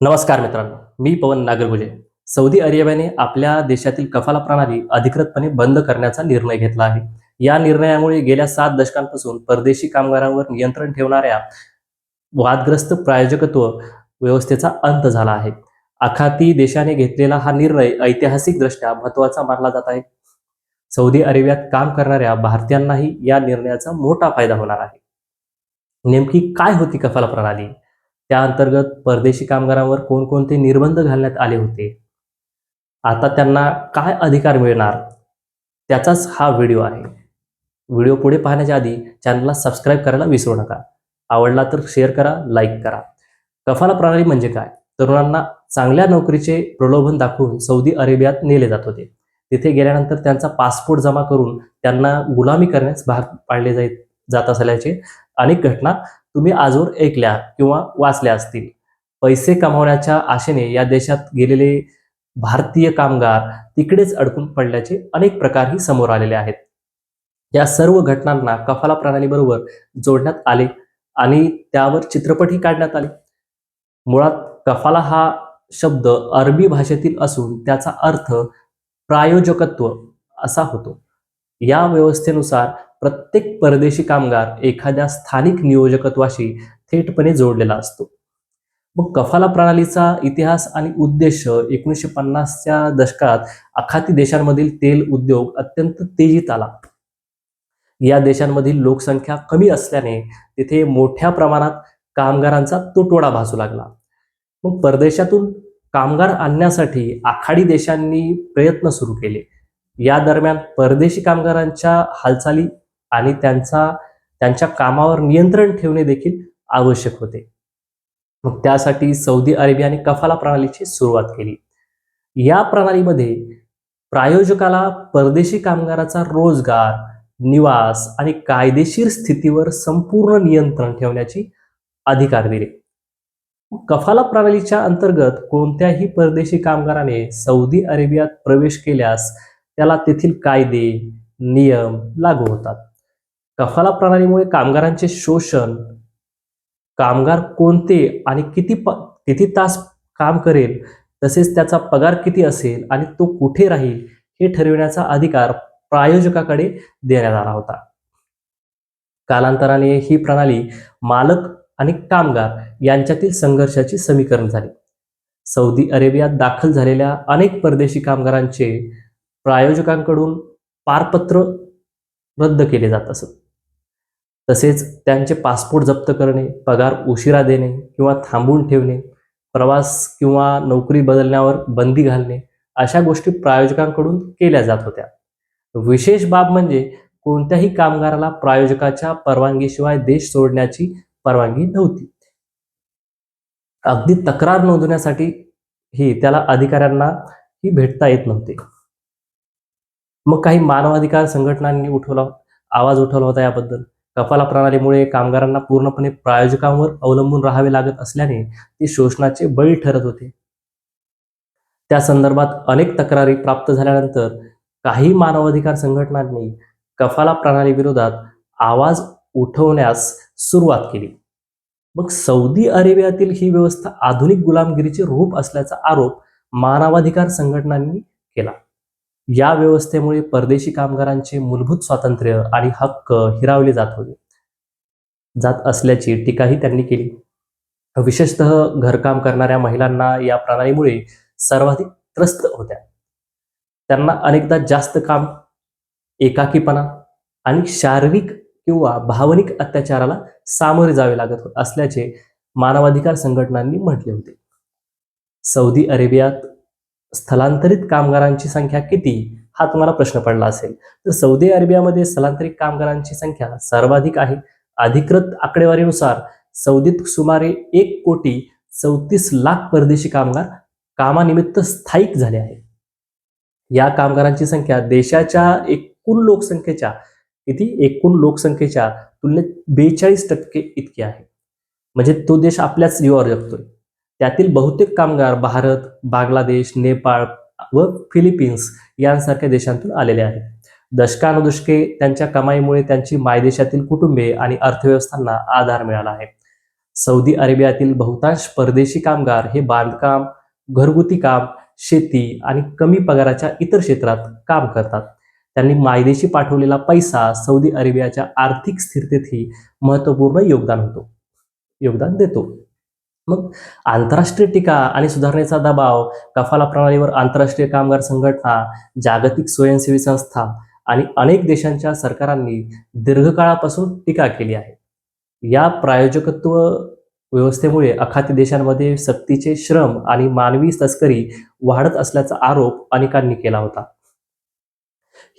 नमस्कार मित्रांनो मी पवन नागरगुजे. सौदी अरेबियाने आपल्या देशातील कफाला प्रणाली अधिकृतपणे बंद करण्याचा निर्णय घेतला आहे. या निर्णयामुळे गेल्या सात दशकांपासून परदेशी कामगारांवर नियंत्रण ठेवणाऱ्या वादग्रस्त प्रायोजकत्व व्यवस्थेचा अंत झाला आहे. आखाती देशाने घेतलेला हा निर्णय ऐतिहासिकदृष्ट्या महत्त्वाचा मानला जात आहे. सौदी अरेबियात काम करणाऱ्या भारतीयांनाही या निर्णयाचा मोठा फायदा होणार आहे. नेमकी काय होती कफाला प्रणाली? त्या अंतर्गत परदेशी कामगारांवर कोणकोणते निर्बंध घालण्यात आले होते? आता त्यांना काय अधिकार मिळणार? त्याचाच हा व्हिडिओ आहे. व्हिडिओ पुढे पाहण्याच्या आधी चॅनलला सबस्क्राईब करायला विसरू नका. आवडला तर शेअर करा लाईक करा. कफाला प्रणाली म्हणजे काय? तरुणांना चांगल्या नोकरीचे प्रलोभन दाखवून सौदी अरेबियात नेले जात होते. तिथे गेल्यानंतर त्यांचा पासपोर्ट जमा करून त्यांना गुलामी करण्यास भाग पाडले जात असल्याचे अनेक घटना तुम्ही आजवर ऐकल्या किंवा वाचल्या असतील. पैसे कमावण्याच्या आशेने या देशात गेलेले भारतीय कामगार तिकडेच अडकून पडल्याचे अनेक प्रकारही समोर आलेले आहेत. या सर्व घटनांना कफाला प्रणालीबरोबर जोडण्यात आले आणि त्यावर चित्रपटही काढण्यात आले. मुळात कफाला हा शब्द अरबी भाषेतील असून त्याचा अर्थ प्रायोजकत्व असा होतो. या व्यवस्थेनुसार प्रत्येक परदेशी कामगार एखाद्या स्थानिक नियोजकत्वाशी थेटपणे जोडलेला असतो. मग कफाला प्रणालीचा इतिहास आणि उद्देश एकोणीसशे पन्नासच्या दशकात आखाती देशांमधील तेल उद्योग अत्यंत तेजीत आला. या देशांमधील लोकसंख्या कमी असल्याने तिथे मोठ्या प्रमाणात कामगारांचा तुटवडा भासू लागला. मग परदेशातून कामगार आणण्यासाठी आखाडी देशांनी प्रयत्न सुरू केले. या दरम्यान परदेशी कामगारांच्या हालचाली आणि त्यांचा त्यांच्या कामावर नियंत्रण ठेवणे देखील आवश्यक होते. मग त्यासाठी सौदी अरेबियाने कफाला प्रणालीची सुरुवात केली. या प्रणालीमध्ये प्रायोजकाला परदेशी कामगाराचा रोजगार निवास आणि कायदेशीर स्थितीवर संपूर्ण नियंत्रण ठेवण्याची अधिकार दिले. कफाला प्रणालीच्या अंतर्गत कोणत्याही परदेशी कामगाराने सौदी अरेबियात प्रवेश केल्यास त्याला तेथील कायदे नियम लागू होतात. कफाला प्रणालीमुळे कामगारांचे शोषण कामगार कोणते आणि किती प किती तास काम करेल तसेच त्याचा पगार किती असेल आणि तो कुठे राहील हे ठरविण्याचा अधिकार प्रायोजकाकडे देण्यात आला होता. कालांतराने ही प्रणाली मालक आणि कामगार यांच्यातील संघर्षाची समीकरण झाली. सौदी अरेबियात दाखल झालेल्या अनेक परदेशी कामगारांचे प्रायोजकांकडून पारपत्र रद्द केले जात असत. तसेच त्यांचे पासपोर्ट जप्त करणे पगार उशिरा देणे किंवा थांबवून ठेवणे प्रवास किंवा नोकरी बदलण्यावर बंदी घालणे अशा गोष्टी प्रायोजकांकडून केल्या जात होत्या. विशेष बाब म्हणजे कोणत्याही कामगाराला प्रायोजकाच्या परवानगीशिवाय देश सोडण्याची परवानगी नव्हती. अगदी तक्रार नोंदवण्यासाठी ही त्याला अधिकाऱ्यांना ही भेटता येत नव्हते. मग काही मानवाधिकार संघटनांनी उठवला आवाज उठवला होता याबद्दल. कफाला प्रणालीमुळे कामगारांना पूर्णपणे प्रायोजकांवर अवलंबून राहावे लागत असल्याने ते शोषणाचे बळी ठरत होते. त्या संदर्भात अनेक तक्रारी प्राप्त झाल्यानंतर काही मानवाधिकार संघटनांनी कफाला प्रणाली विरोधात आवाज उठवण्यास सुरुवात केली. मग सौदी अरेबियातील ही व्यवस्था आधुनिक गुलामगिरीचे रूप असल्याचा आरोप मानवाधिकार संघटनांनी केला. या व्यवस्थेमुळे परदेशी कामगारांचे मूलभूत स्वातंत्र्य आणि हक्क हिरावले जात होते. जात असल्याची टीकाही त्यांनी केली. विशेषतः घरकाम करणाऱ्या महिलांना या प्रणालीमुळे सर्वाधिक त्रस्त होत्या. त्यांना अनेकदा जास्त काम एकाकीपणा आणि शारीरिक किंवा भावनिक अत्याचाराला सामोरे जावे लागत असल्याचे मानवाधिकार संघटनांनी म्हटले होते. सौदी अरेबियात स्थलांतरित कामगारांची संख्या किती? हा तुम्हाला प्रश्न पडला असेल. तर सौदी अरेबियामध्ये स्थलांतरित कामगारांची संख्या सर्वाधिक आहे. अधिकृत आकडेवारीनुसार सौदीत सुमारे एक कोटी चौतीस लाख परदेशी कामगार कामानिमित्त स्थायिक झाले आहेत. या कामगारांची संख्या देशाच्या एकूण लोकसंख्येच्या किती? एकूण लोकसंख्येच्या तुलनेत बेचाळीस टक्के इतकी आहे. म्हणजे तो देश आपल्याच जीवावर जगतोय. त्यातील बहुतेक कामगार भारत बांगलादेश नेपाळ व फिलिपिन्स यांसारख्या देशांतून आलेले आहेत. दशकानुदशके त्यांच्या कमाईमुळे त्यांची मायदेशातील कुटुंबे आणि अर्थव्यवस्थांना आधार मिळाला आहे. सौदी अरेबियातील बहुतांश परदेशी कामगार हे बांधकाम घरगुती काम शेती आणि कमी पगाराच्या इतर क्षेत्रात काम करतात. त्यांनी मायदेशी पाठवलेला पैसा सौदी अरेबियाच्या आर्थिक स्थिरतेतही महत्त्वपूर्ण योगदान होतो. योगदान देतो. मग आंतरराष्ट्रीय टीका आणि सुधारणेचा दबाव कफाला प्रणालीवर आंतरराष्ट्रीय कामगार संघटना जागतिक स्वयंसेवी संस्था आणि अनेक देशांच्या सरकारांनी दीर्घकाळापासून टीका केली आहे. या प्रायोजकत्व व्यवस्थेमुळे अखाती देशांमध्ये सक्तीचे श्रम आणि मानवी तस्करी वाढत असल्याचा आरोप अनेकांनी केला होता.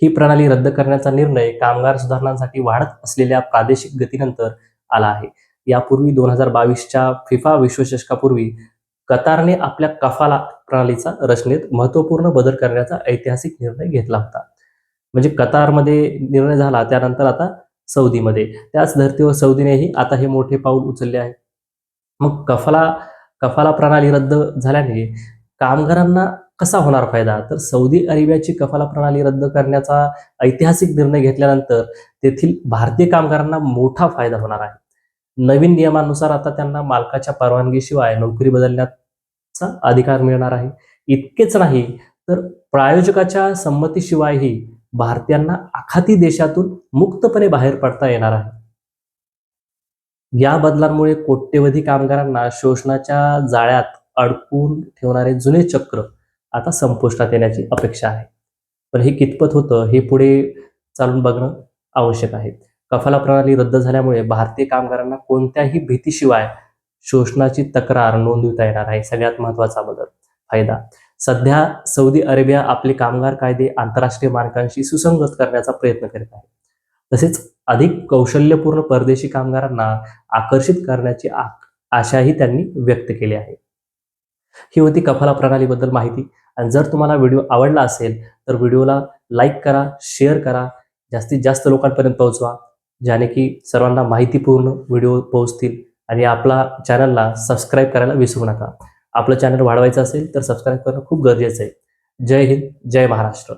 ही प्रणाली रद्द करण्याचा निर्णय कामगार सुधारणांसाठी वाढत असलेल्या प्रादेशिक गतीनंतर आला आहे. यापूर्वी दोन हजार बावीसच्या फिफा विश्वचषकापूर्वी कतारने आपल्या कफाला प्रणालीचा रचनेत महत्त्वपूर्ण बदल करण्याचा ऐतिहासिक निर्णय घेतला होता. म्हणजे कतारमध्ये निर्णय झाला त्यानंतर आता सौदीमध्ये. त्याच धर्तीवर सौदीनेही आता हे मोठे पाऊल उचलले आहे. मग कफाला कफाला प्रणाली रद्द झाल्याने कामगारांना कसा होणार फायदा? तर सौदी अरेबियाची कफाला प्रणाली रद्द करण्याचा ऐतिहासिक निर्णय घेतल्यानंतर तेथील भारतीय कामगारांना मोठा फायदा होणार आहे. नवीन नियमानुसार आता त्यांना मालकाच्या परवानगीशिवाय नोकरी बदलण्याचा अधिकार मिळणार आहे. इतकेच नाही तर प्रायोजकाच्या संमतीशिवायही भारतीयांना आखाती देशातून मुक्तपणे बाहेर पडता येणार आहे. या बदलांमुळे कोट्यवधी कामगारांना शोषणाच्या जाळ्यात अडकून ठेवणारे जुने चक्र आता संपुष्टात येण्याची अपेक्षा आहे. पण हे कितपत होतं हे पुढे चालून बघणं आवश्यक आहे. कफाला प्रणाली रद्द झाल्यामुळे भारतीय कामगारांना कोणत्याही भीतीशिवाय शोषणाची तक्रार नोंदविता येणार आहे. सगळ्यात महत्त्वाचा बदल फायदा. सध्या सौदी अरेबिया आपले कामगार कायदे आंतरराष्ट्रीय मानकांशी सुसंगत करण्याचा प्रयत्न करीत आहे. तसेच अधिक कौशल्यपूर्ण परदेशी कामगारांना आकर्षित करण्याची आ- आशाही त्यांनी व्यक्त केली आहे. ही होती कफाला प्रणालीबद्दल माहिती. आणि जर तुम्हाला व्हिडिओ आवडला असेल तर व्हिडिओला लाईक करा शेअर करा. जास्तीत जास्त लोकांपर्यंत पोहोचवा. ज्याने की सर्वांना माहितीपूर्ण व्हिडिओ पोहोचतील आणि आपला चॅनलला सबस्क्राईब करायला विसरू नका. आपलं चॅनल वाढवायचं असेल तर सबस्क्राईब करणं खूप गरजेचं आहे. जय हिंद जय महाराष्ट्र.